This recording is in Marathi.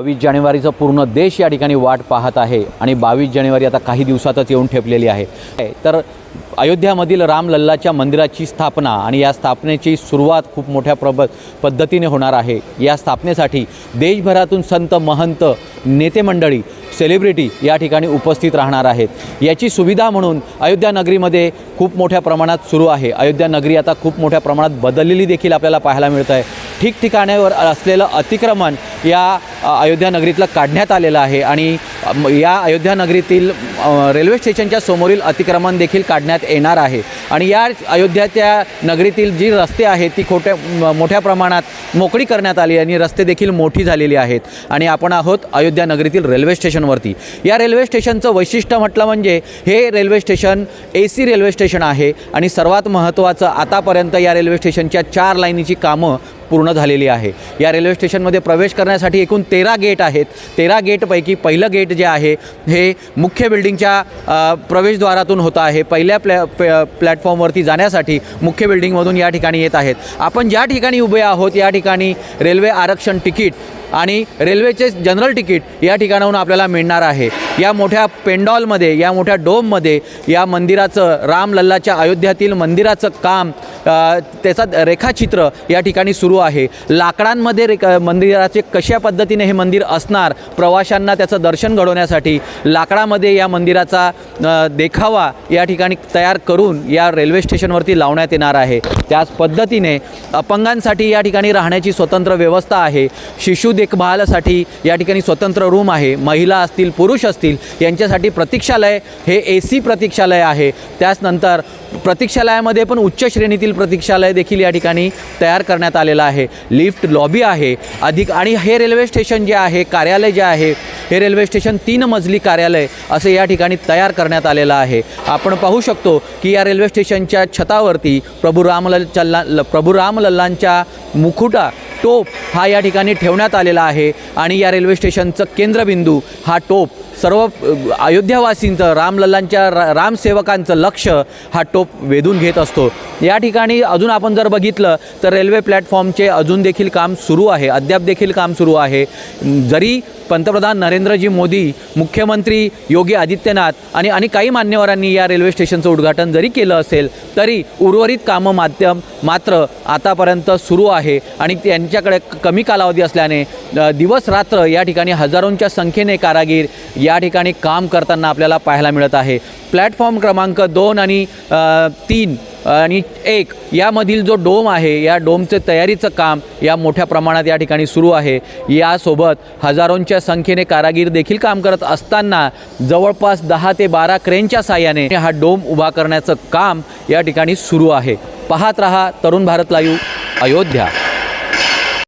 बावीस जानेवारीचं पूर्ण देश या ठिकाणी वाट पाहत आहे आणि बावीस जानेवारी आता काही दिवसातच येऊन ठेपलेली आहे. तर अयोध्यामधील रामलल्लाच्या मंदिराची स्थापना आणि या स्थापनेची सुरुवात खूप मोठ्या प्रब पद्धतीने होणार आहे. या स्थापनेसाठी देशभरातून संत महंत नेते मंडळी सेलिब्रिटी या ठिकाणी उपस्थित राहणार आहेत. याची सुविधा म्हणून अयोध्या नगरीमध्ये खूप मोठ्या प्रमाणात सुरू आहे. अयोध्या नगरी आता खूप मोठ्या प्रमाणात बदललेली देखील आपल्याला पाहायला मिळत आहे ठिकठिकाण्यावर असलेलं अतिक्रमण या अयोध्या नगरीतलं काढण्यात आलेलं आहे आणि या अयोध्या नगरीतील रेल्वे स्टेशनच्या समोरील अतिक्रमण देखील काढण्यात येणार आहे. आणि या अयोध्याच्या नगरीतील जी रस्ते आहेत ती खोट्या म- मोठ्या प्रमाणात मोकळी करण्यात आली आणि रस्ते देखील मोठी झालेली आहेत. आणि आपण आहोत अयोध्या नगरीतील रेल्वे स्टेशनवरती. या रेल्वे स्टेशनचं वैशिष्ट्य म्हटलं म्हणजे हे railway station A C railway station आहे आणि सर्वात महत्त्वाचं आतापर्यंत या रेल्वे स्टेशनच्या चार लाईनीची कामं पूर्ण झालेली आहे. या रेल्वे स्टेशनमध्ये प्रवेश करण्यासाठी एकूण तेरा गेट आहेत. तेरा गेटपैकी पहिलं गेट जे आहे हे मुख्य बिल्डिंगच्या प्रवेशद्वारातून होतं आहे. पहिल्या प्लॅ प्लॅ- प्लॅटफॉर्मवरती जाण्यासाठी मुख्य बिल्डिंगमधून या ठिकाणी येत आहेत. आपण ज्या ठिकाणी उभे आहोत या ठिकाणी रेल्वे आरक्षण तिकीट आणि रेल्वेचे जनरल तिकीट या ठिकाणाहून आपल्याला मिळणार आहे. या मोठ्या पेंडॉलमध्ये या मोठ्या डोममध्ये या मंदिराचं रामलल्लाच्या अयोध्यातील मंदिराचं काम त्याचं त्याचा रेखाचित्र या ठिकाणी सुरू आहे. लाकडांमध्ये रेख मंदिराचे कशा पद्धतीने हे मंदिर असणार प्रवाशांना त्याचं दर्शन घडवण्यासाठी लाकडामध्ये या मंदिराचा देखावा या ठिकाणी तयार करून या रेल्वे स्टेशनवरती लावण्यात येणार आहे. त्याच पद्धतीने अपंगांसाठी या ठिकाणी राहण्याची स्वतंत्र व्यवस्था आहे. शिशु देखभालासाठी या ठिकाणी स्वतंत्र रूम आहे. महिला असतील पुरुष असतील यांच्यासाठी प्रतीक्षालय हे ए सी प्रतीक्षालय आहे. त्याचनंतर प्रतीक्षालयामध्ये पण उच्च श्रेणीतील प्रतीक्षालय देखील या ठिकाणी तयार करण्यात आलेलं आहे. लिफ्ट लॉबी आहे. अधिक आणि हे रेल्वे स्टेशन जे आहे कार्यालय जे आहे हे रेल्वे स्टेशन तीन मजली कार्यालय असे या ठिकाणी तयार करण्यात आलेलं आहे. आपण पाहू शकतो की या रेल्वे स्टेशनच्या छतावरती प्रभू रामलल्ला प्रभू रामलल्लांच्या मुखुटा टोप हा या ठिकाणी ठेवण्यात आलेला आहे आणि या रेल्वे स्टेशनचं केंद्रबिंदू हा टोप सर्व अयोध्यावासींचं रामलल्लांच्या रा रामसेवकांचं लक्ष हा टोप वेधून घेत असतो. या ठिकाणी अजून आपण जर बघितलं तर रेल्वे प्लॅटफॉर्मचे अजून देखील काम सुरू आहे. अद्याप देखील काम सुरू आहे. जरी पंतप्रधान नरेंद्रजी मोदी मुख्यमंत्री योगी आदित्यनाथ आणि आणि काही मान्यवरांनी या रेल्वे स्टेशनचं उद्घाटन जरी केलं असेल तरी उर्वरित कामं माध्यम मात्र आतापर्यंत सुरू आहे आणि त्यांच्याकडे कमी कालावधी असल्याने दिवस रात्र या ठिकाणी हजारोंच्या संख्येने कारागीर या ठिकाणी काम करताना आपल्याला पाहायला मिळत आहे. प्लॅटफॉर्म क्रमांक दोन आणि तीन आणि एक यामधील जो डोम आहे या डोमचं तयारीचं काम या मोठ्या प्रमाणात या ठिकाणी सुरू आहे. यासोबत हजारोंच्या संख्येने कारागीर देखील काम करत असताना जवळपास दहा ते बारा क्रेनच्या साह्याने हा डोम उभा करण्याचं काम या ठिकाणी सुरू आहे. पाहत रहा तरुण भारत लाईव्ह अयोध्या.